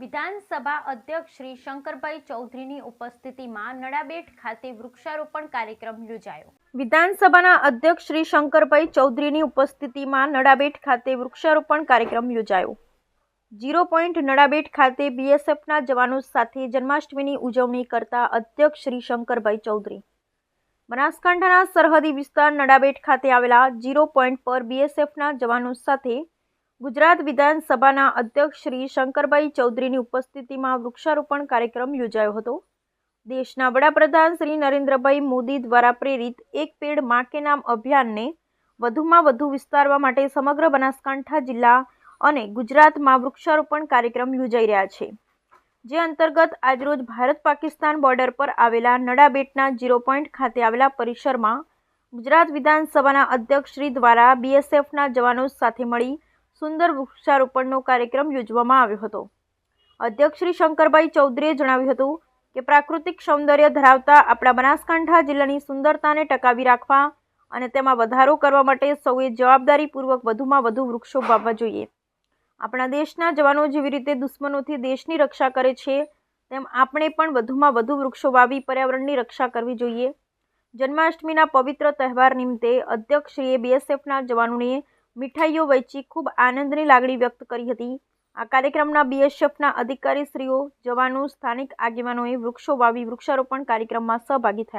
વિધાનસભા અધ્યક્ષ શ્રી શંકરભાઈ ચૌધરીની ઉપસ્થિતિમાં નડાબેટ ખાતે વૃક્ષારોપણ કાર્યક્રમ યોજાયો. વિધાનસભાના અધ્યક્ષ શ્રી શંકરભાઈ ચૌધરીની ઉપસ્થિતિમાં નડાબેટ ખાતે વૃક્ષારોપણ કાર્યક્રમ યોજાયો. જીરો પોઈન્ટ નડાબેટ ખાતે બીએસએફના જવાનો સાથે જન્માષ્ટમીની ઉજવણી કરતા અધ્યક્ષ શ્રી શંકરભાઈ ચૌધરી. બનાસકાંઠાના સરહદી વિસ્તાર નડાબેટ ખાતે આવેલા જીરો પોઈન્ટ પર બીએસએફના જવાનો સાથે ગુજરાત વિધાનસભાના અધ્યક્ષ શ્રી શંકરભાઈ ચૌધરીની ઉપસ્થિતિમાં વૃક્ષારોપણ કાર્યક્રમ યોજાયો હતો. દેશના વડાપ્રધાન શ્રી નરેન્દ્રભાઈ મોદી દ્વારા પ્રેરિત એક પેડમાં કે નામ અભિયાનને વધુમાં વધુ વિસ્તારવા માટે સમગ્ર બનાસકાંઠા જિલ્લા અને ગુજરાતમાં વૃક્ષારોપણ કાર્યક્રમ યોજાઈ રહ્યા છે. જે અંતર્ગત આજરોજ ભારત પાકિસ્તાન બોર્ડર પર આવેલા નડાબેટના ઝીરો પોઈન્ટ ખાતે આવેલા પરિસરમાં ગુજરાત વિધાનસભાના અધ્યક્ષ શ્રી દ્વારા બીએસએફના જવાનો સાથે મળી સુંદર વૃક્ષારોપણનો કાર્યક્રમ યોજવામાં આવ્યો હતો. અધ્યક્ષ શ્રી શંકરભાઈ ચૌધરીએ જણાવ્યું હતું કે પ્રાકૃતિક સૌંદર્ય ધરાવતા આપણા બનાસકાંઠા જિલ્લાની સુંદરતાને ટકાવી રાખવા અને તેમાં વધારો કરવા માટે સૌએ જવાબદારીપૂર્વક વધુમાં વધુ વૃક્ષો વાવવા જોઈએ. આપણા દેશના જવાનો જેવી રીતે દુશ્મનોથી દેશની રક્ષા કરે છે, તેમ આપણે પણ વધુમાં વધુ વૃક્ષો વાવી પર્યાવરણની રક્ષા કરવી જોઈએ. જન્માષ્ટમીના પવિત્ર તહેવાર નિમિત્તે અધ્યક્ષશ્રીએ બીએસએફના જવાનોને મીઠાઈઓ વહેંચી ખૂબ આનંદની લાગણી વ્યક્ત કરી હતી. આ કાર્યક્રમના બીએસએફના અધિકારીશ્રીઓ, જવાનો, સ્થાનિક આગેવાનોએ વૃક્ષો વાવી વૃક્ષારોપણ કાર્યક્રમમાં સહભાગી થયા.